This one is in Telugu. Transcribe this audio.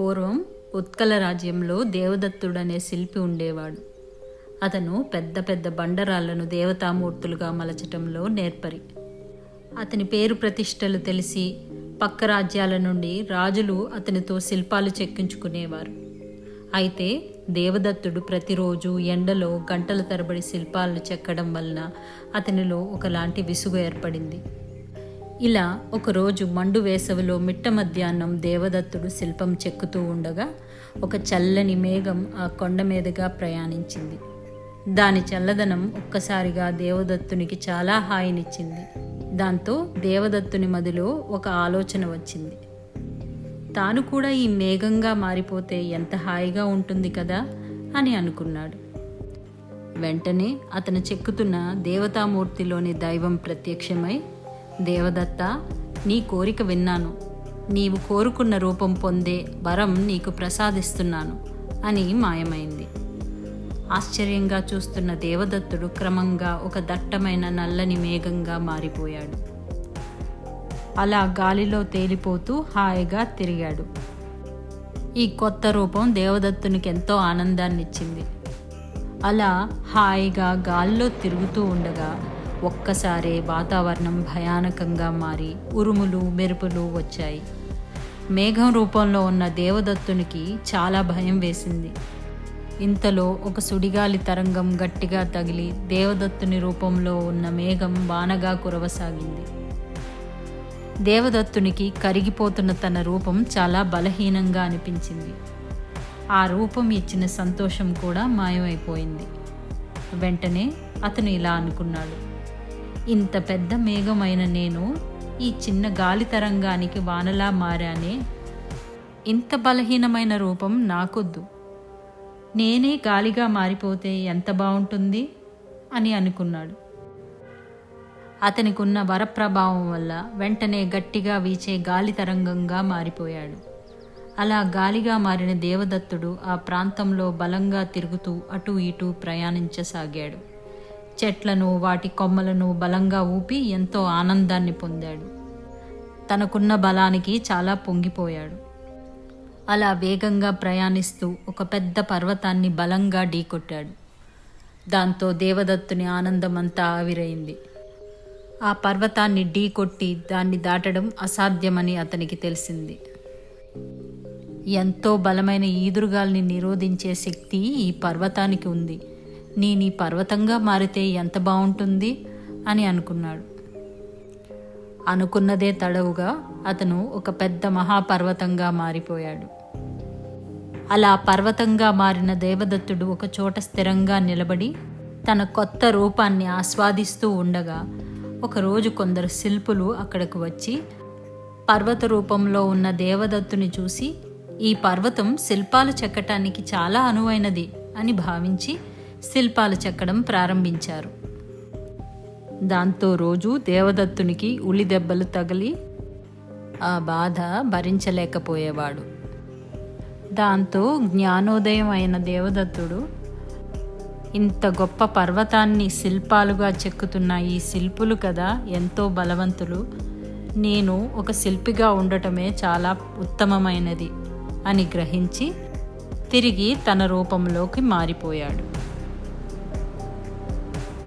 పూర్వం ఉత్కల రాజ్యంలో దేవదత్తుడనే శిల్పి ఉండేవాడు. అతను పెద్ద పెద్ద బండరాళ్ళను దేవతామూర్తులుగా మలచటంలో నేర్పరి. అతని పేరు ప్రతిష్టలు తెలిసి పక్క రాజ్యాల నుండి రాజులు అతనితో శిల్పాలు చెక్కించుకునేవారు. అయితే దేవదత్తుడు ప్రతిరోజు ఎండలో గంటల తరబడి శిల్పాలను చెక్కడం వలన అతనిలో ఒకలాంటి విసుగు ఏర్పడింది. ఇలా ఒకరోజు మండు వేసవిలో మిట్ట మధ్యాహ్నం దేవదత్తుడు శిల్పం చెక్కుతూ ఉండగా ఒక చల్లని మేఘం ఆ కొండ మీదుగా ప్రయాణించింది. దాని చల్లదనం ఒక్కసారిగా దేవదత్తునికి చాలా హాయినిచ్చింది. దాంతో దేవదత్తుని మదిలో ఒక ఆలోచన వచ్చింది. తాను కూడా ఈ మేఘంగా మారిపోతే ఎంత హాయిగా ఉంటుంది కదా అని అనుకున్నాడు. వెంటనే అతను చెక్కుతున్న దేవతామూర్తిలోని దైవం ప్రత్యక్షమై దేవదత్త నీ కోరిక విన్నాను. నీవు కోరుకున్న రూపం పొందే వరం నీకు ప్రసాదిస్తున్నాను అని మాయమైంది. ఆశ్చర్యంగా చూస్తున్న దేవదత్తుడు క్రమంగా ఒక దట్టమైన నల్లని మేఘంగా మారిపోయాడు. అలా గాలిలో తేలిపోతూ హాయిగా తిరిగాడు. ఈ కొత్త రూపం దేవదత్తునికి ఎంతో ఆనందాన్నిచ్చింది. అలా హాయిగా గాల్లో తిరుగుతూ ఉండగా ఒక్కసారే వాతావరణం భయానకంగా మారి ఉరుములు మెరుపులు వచ్చాయి. మేఘం రూపంలో ఉన్న దేవదత్తునికి చాలా భయం వేసింది. ఇంతలో ఒక సుడిగాలి తరంగం గట్టిగా తగిలి దేవదత్తుని రూపంలో ఉన్న మేఘం వానగా కురవసాగింది. దేవదత్తునికి కరిగిపోతున్న తన రూపం చాలా బలహీనంగా అనిపించింది. ఆ రూపం ఇచ్చిన సంతోషం కూడా మాయమైపోయింది. వెంటనే అతను ఇలా అనుకున్నాడు. ఇంత పెద్ద మేఘమైన నేను ఈ చిన్న గాలి తరంగానికి వానలా మారానే. ఇంత బలహీనమైన రూపం నాకొద్దు. నేనే గాలిగా మారిపోతే ఎంత బాగుంటుంది అని అనుకున్నాడు. అతనికున్న వరప్రభావం వల్ల వెంటనే గట్టిగా వీచే గాలి తరంగంగా మారిపోయాడు. అలా గాలిగా మారిన దేవదత్తుడు ఆ ప్రాంతంలో బలంగా తిరుగుతూ అటూ ఇటూ ప్రయాణించసాగాడు. చెట్లను వాటి కొమ్మలను బలంగా ఊపి ఎంతో ఆనందాన్ని పొందాడు. తనకున్న బలానికి చాలా పొంగిపోయాడు. అలా వేగంగా ప్రయాణిస్తూ ఒక పెద్ద పర్వతాన్ని బలంగా ఢీకొట్టాడు. దాంతో దేవదత్తుని ఆనందం అంతా ఆవిరైంది. ఆ పర్వతాన్ని ఢీకొట్టి దాన్ని దాటడం అసాధ్యమని అతనికి తెలిసింది. ఎంతో బలమైన ఈదురుగాల్ని నిరోధించే శక్తి ఈ పర్వతానికి ఉంది. నేను ఈ పర్వతంగా మారితే ఎంత బాగుంటుంది అని అనుకున్నాడు. అనుకున్నదే తడవుగా అతను ఒక పెద్ద మహాపర్వతంగా మారిపోయాడు. అలా పర్వతంగా మారిన దేవదత్తుడు ఒక చోట స్థిరంగా నిలబడి తన కొత్త రూపాన్ని ఆస్వాదిస్తూ ఉండగా ఒకరోజు కొందరు శిల్పులు అక్కడకు వచ్చి పర్వత రూపంలో ఉన్న దేవదత్తుని చూసి ఈ పర్వతం శిల్పాలు చెక్కటానికి చాలా అనువైనది అని భావించి శిల్పాలు చెక్కడం ప్రారంభించారు. దాంతో రోజు దేవదత్తునికి ఉలి దెబ్బలు తగిలి ఆ బాధ భరించలేకపోయేవాడు. దాంతో జ్ఞానోదయం అయిన దేవదత్తుడు ఇంత గొప్ప పర్వతాన్ని శిల్పాలుగా చెక్కుతున్న ఈ శిల్పులు కదా ఎంతో బలవంతులు. నేను ఒక శిల్పిగా ఉండటమే చాలా ఉత్తమమైనది అని గ్రహించి తిరిగి తన రూపంలోకి మారిపోయాడు.